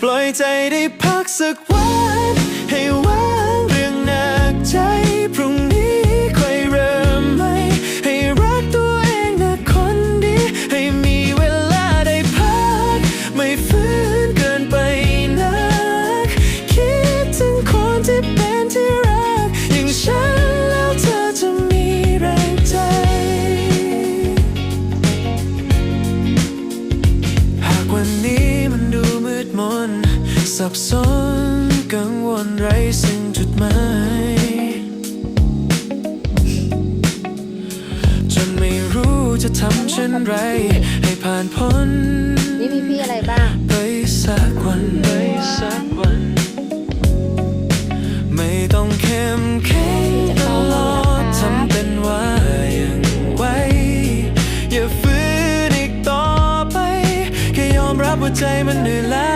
ปล่อยใจได้พักสักวัน ให้วางเรื่องหนักใจ พรุ่งนี้ค่อยเริ่มใหม่ให้รักตัวเองนะคนดี ให้มีเวลาได้พัก ไม่ฟื้นเกินไปนัก คิดถึงคนที่เป็นที่รัก อย่างฉันแล้วเธอจะมีแรงใจ หากวันนี้ มนต์สับสนกังวลไร้ซึ่งจุดหมายจนไม่รู้จะทำเช่นไร ให้ผ่านพ้นนี่มีพี่อะไรบ้าง ไปสักวันไปสักวัน ไม่ต้องเข้มแข็งตลอดทำเป็นว่ายังไวอย่าฝืนอีกต่อไป แค่ยอมรับว่าใจมันเหนื่อยล้า